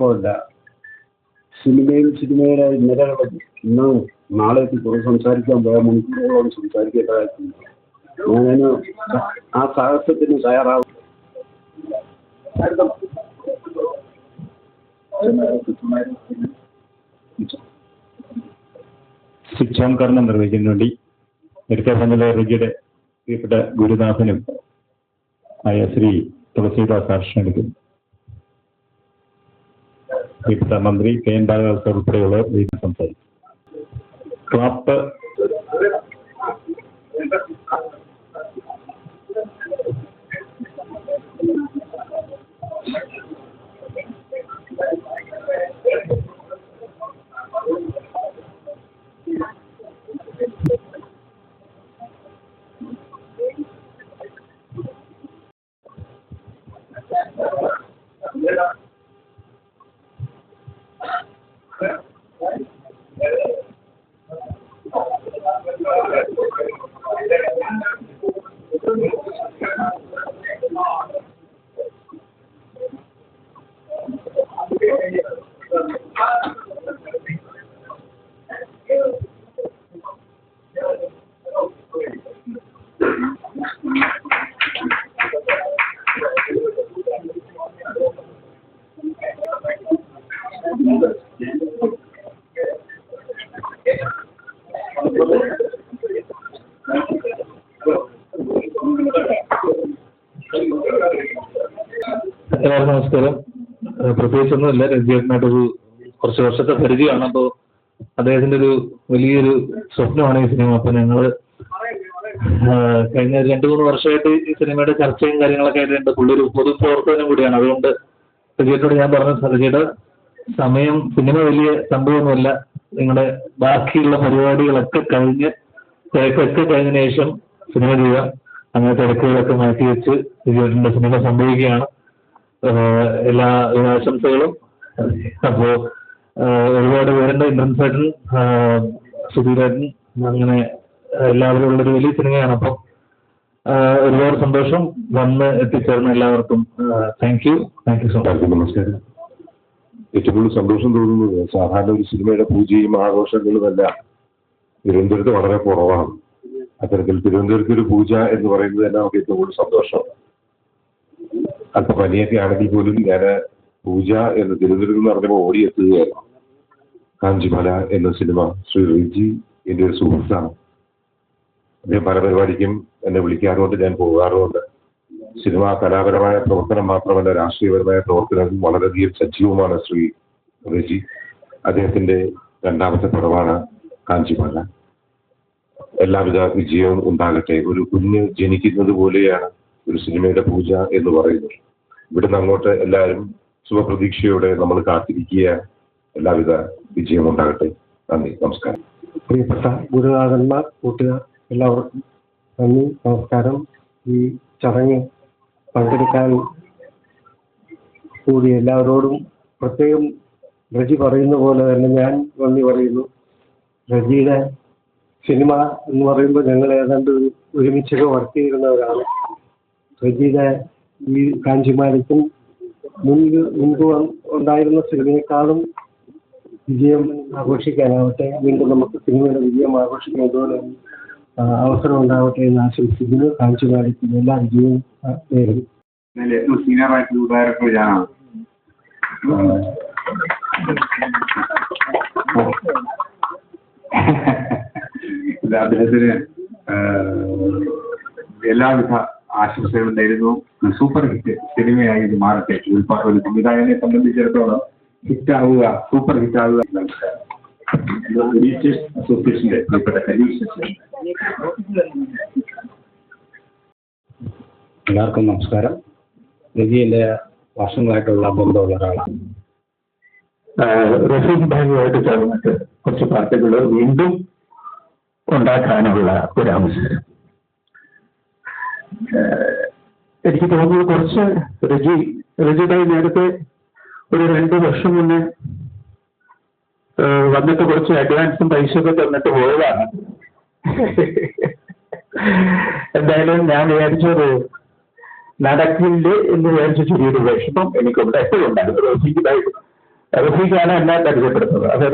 മാത്രമല്ല സിനിമയും സിനിമയുടെ ഇന്നലകളും ഇന്നും നാളെ കുറെ സംസാരിക്കാൻ പോയാൽ മണിക്കൂറുകളോട് സംസാരിക്കേണ്ടതായിട്ടുണ്ട് ഞാനതിന് ആ സാഹസത്തിന് തയ്യാറാവും സ്വിച്ച് ഓൺ കർമ്മം നിർവഹിക്കുന്നതിന് വേണ്ടി നേരത്തെ സംഘത്തിലെ റിജിയുടെ പ്രിയപ്പെട്ട ഗുരുനാഥനും ആയ ശ്രീ തുളസീദാസ് ക്ഷണിക്കുന്നു പ്രിയപ്പെട്ട മന്ത്രി കെ എൻ ബാലകൃഷ്ണൻ ഉൾപ്പെടെയുള്ളവർ വീട്ടിൽ സംസാരിക്കും ക്ലാപ്പ് നമസ്കാരം. പ്രത്യേകിച്ചൊന്നുമില്ല രഞ്ജിയേട്ടനായിട്ടൊരു കുറച്ച് വർഷത്തെ പരിചയമാണ് അപ്പോൾ അദ്ദേഹത്തിന്റെ ഒരു വലിയൊരു സ്വപ്നമാണ് ഈ സിനിമ. അപ്പോൾ ഞങ്ങൾ കഴിഞ്ഞ രണ്ട് മൂന്ന് വർഷമായിട്ട് ഈ സിനിമയുടെ ചർച്ചയും കാര്യങ്ങളൊക്കെ ആയിട്ട് ഒരു പൊതു പ്രവർത്തനം കൂടിയാണ്. അതുകൊണ്ട് രഞ്ജിയേട്ടനോട് ഞാൻ പറഞ്ഞു രഞ്ജിയുടെ സമയം സിനിമ വലിയ സംഭവമൊന്നുമല്ല. നിങ്ങളുടെ ബാക്കിയുള്ള പരിപാടികളൊക്കെ കഴിഞ്ഞ് തിരക്കൊക്കെ കഴിഞ്ഞതിന് ശേഷം സിനിമ ചെയ്യുക. അങ്ങനെ തിരക്കുകളൊക്കെ മാറ്റി വെച്ച് രഞ്ജിയേട്ടന്റെ സിനിമ സംഭവിക്കുകയാണ്. എല്ലാ ആശംസകളും. അപ്പോ ഏഹ് ഒരുപാട് പേരുണ്ട്. ഇന്ദ്രൻ ചേട്ടൻ സുധീരേട്ടൻ അങ്ങനെ എല്ലാവരും ഉള്ളൊരു വലിയ സിനിമയാണ്. അപ്പം ഒരുപാട് സന്തോഷം വന്ന് എത്തിച്ചേർന്ന എല്ലാവർക്കും. Thank you thank you so much നമസ്കാരം. ഏറ്റവും കൂടുതൽ സന്തോഷം തോന്നുന്നത് സാധാരണ ഒരു സിനിമയുടെ പൂജയും ആഘോഷങ്ങളും എല്ലാം തിരുവനന്തപുരത്ത് വളരെ കുറവാണ്. അത്തരത്തിൽ തിരുവനന്തപുരത്ത് ഒരു പൂജ എന്ന് പറയുന്നത് തന്നെ നമുക്ക് ഏറ്റവും കൂടുതൽ സന്തോഷം. അല്പ പനിയൊക്കെ ആണെങ്കിൽ പോലും ഞാൻ പൂജ എന്ന് തിരുവനന്തപുരത്ത് എന്ന് ഓടിയെത്തുകയായിരുന്നു കാഞ്ചിമല എന്ന സിനിമ ശ്രീ റിജി എന്റെ ഒരു സുഹൃത്താണ്. അദ്ദേഹം പല പരിപാടിക്കും എന്നെ വിളിക്കാറുമുണ്ട് ഞാൻ പോകാറുമുണ്ട്. സിനിമ കലാപരമായ പ്രവർത്തനം മാത്രമല്ല രാഷ്ട്രീയപരമായ പ്രവർത്തനം വളരെയധികം സജീവമാണ് ശ്രീ റജി. അദ്ദേഹത്തിന്റെ രണ്ടാമത്തെ പടമാണ് കാഞ്ചിമല. എല്ലാവിധ വിജയവും ഉണ്ടാകട്ടെ. ഒരു കുഞ്ഞ് ജനിക്കുന്നത് പോലെയാണ് ഒരു സിനിമയുടെ പൂജ എന്ന് പറയുന്നത്. ഇവിടുന്ന് അങ്ങോട്ട് എല്ലാവരും ശുഭപ്രതീക്ഷയോടെ നമ്മൾ കാത്തിരിക്കുക എല്ലാവിധ വിജയവും ഉണ്ടാകട്ടെ നന്ദി. നമസ്കാരം. പ്രിയപ്പെട്ട ഗുരുനാഥന്മാർ കൂട്ടുകാർ എല്ലാവർക്കും നന്ദി. നമസ്കാരം. ഈ ചടങ്ങ് പങ്കെടുക്കാൻ കൂടി എല്ലാവരോടും പ്രത്യേകം രജി പറയുന്ന പോലെ തന്നെ ഞാൻ നന്ദി പറയുന്നു. രജിയുടെ സിനിമ എന്ന് പറയുമ്പോൾ ഞങ്ങൾ ഏതാണ്ട് ഒരു- ഒരുമിച്ചൊക്കെ വർക്ക് ചെയ്യുന്നവരാണ്. രജിയുടെ ഈ കാഞ്ചിമാരിക്കും മുൻപ് മുൻപ് ഉണ്ടായിരുന്ന സിനിമയെക്കാളും വിജയം ആഘോഷിക്കാനാവട്ടെ വീണ്ടും നമുക്ക് സിനിമയുടെ വിജയം ആഘോഷിക്കാൻ അവസരം ഉണ്ടാവട്ടെ എന്ന് ആശംസിക്കുന്നു. കാഞ്ചിമാലയ്ക്കും എല്ലാ വിജയവും നേരുന്നു. അദ്ദേഹത്തിന് എല്ലാവിധ ആശംസകളും നേരുന്നു. സൂപ്പർ ഹിറ്റ് സിനിമയായി ഇത് മാറട്ടെ. ഒരു സംവിധായകനെ സംബന്ധിച്ചിടത്തോളം ഹിറ്റ് ആവുക സൂപ്പർ ഹിറ്റ് ആവുക അസോസിയേഷന്റെ പ്രിയപ്പെട്ട കലീഷ് എല്ലാവർക്കും നമസ്കാരം. രജിയുടെ വർഷങ്ങളായിട്ടുള്ള ബന്ധമുള്ള ഒരാളാണ്. റഫീഖ് ബാങ്കുമായിട്ട് ചേർന്നിട്ട് കുറച്ച് പാർട്ടികൾ വീണ്ടും ഉണ്ടാക്കാനുള്ള ഒരു അവസരം എനിക്ക് തോന്നുന്നു കുറച്ച് റജി റജിയുടെ നേരത്തെ ഒരു രണ്ട് വർഷം മുന്നേ വന്നിട്ട് കുറച്ച് അഡ്വാൻസും പൈസ ഒക്കെ തന്നിട്ട് പോയതാണ്. എന്തായാലും ഞാൻ വിചാരിച്ചത് നടക്കില്ല എന്ന് വിചാരിച്ച ചെറിയൊരു വിഷമം എനിക്കുണ്ട് എപ്പോഴും ഉണ്ടായിരുന്നു റഫീഖിനായിട്ട് റഫീഖാണ് എന്നെ പരിചയപ്പെടുന്നത് അതെ